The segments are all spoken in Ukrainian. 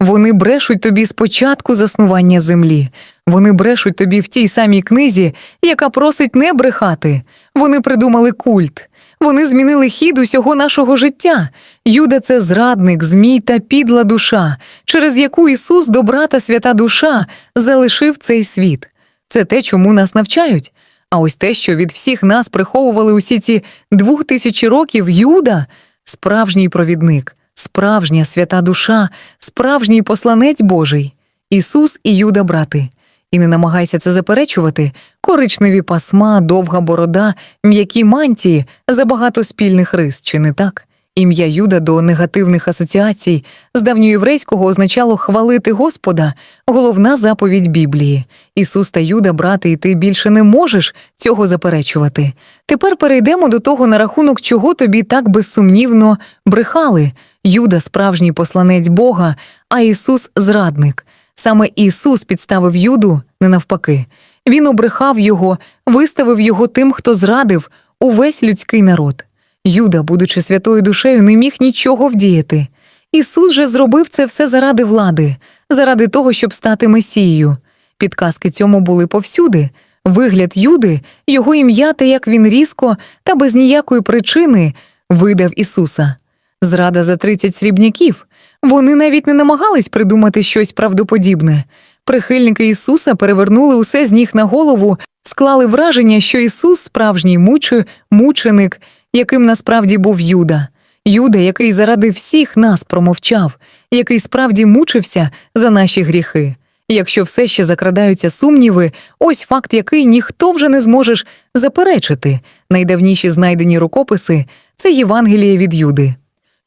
Вони брешуть тобі з початку заснування землі. Вони брешуть тобі в тій самій книзі, яка просить не брехати. Вони придумали культ. Вони змінили хід усього нашого життя. Юда це зрадник, змій та підла душа, через яку Ісус, добра та свята душа, залишив цей світ. Це те, чому нас навчають. А ось те, що від всіх нас приховували усі ці двох тисячі років, Юда справжній провідник, справжня свята душа, справжній посланець Божий, Ісус і Юда брати. І не намагайся це заперечувати. Коричневі пасма, довга борода, м'які мантії, забагато спільних рис, чи не так? Ім'я Юда до негативних асоціацій з давньоєврейського означало хвалити Господа, головна заповідь Біблії. Ісус та Юда, брати, і ти більше не можеш цього заперечувати. Тепер перейдемо до того, на рахунок чого тобі так безсумнівно брехали. Юда справжній посланець Бога, а Ісус зрадник. Саме Ісус підставив Юду, не навпаки. Він обрехав його, виставив його тим, хто зрадив увесь людський народ. Юда, будучи святою душею, не міг нічого вдіяти. Ісус же зробив це все заради влади, заради того, щоб стати Месією. Підказки цьому були повсюди. Вигляд Юди, його ім'я та як він різко та без ніякої причини видав Ісуса. Зрада за 30 срібняків. Вони навіть не намагались придумати щось правдоподібне. Прихильники Ісуса перевернули усе з ніг на голову, склали враження, що Ісус справжній мучи, мученик, яким насправді був Юда. Юда, який заради всіх нас промовчав, який справді мучився за наші гріхи. Якщо все ще закрадаються сумніви, ось факт, який ніхто вже не зможеш заперечити. Найдавніші знайдені рукописи це Євангеліє від Юди.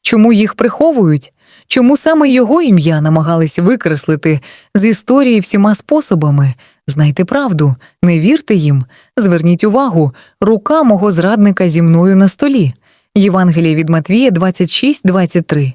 Чому їх приховують? Чому саме його ім'я намагались викреслити з історії всіма способами? Знайте правду, не вірте їм. Зверніть увагу, рука мого зрадника зі мною на столі. Євангеліє від Матвія 26, 23.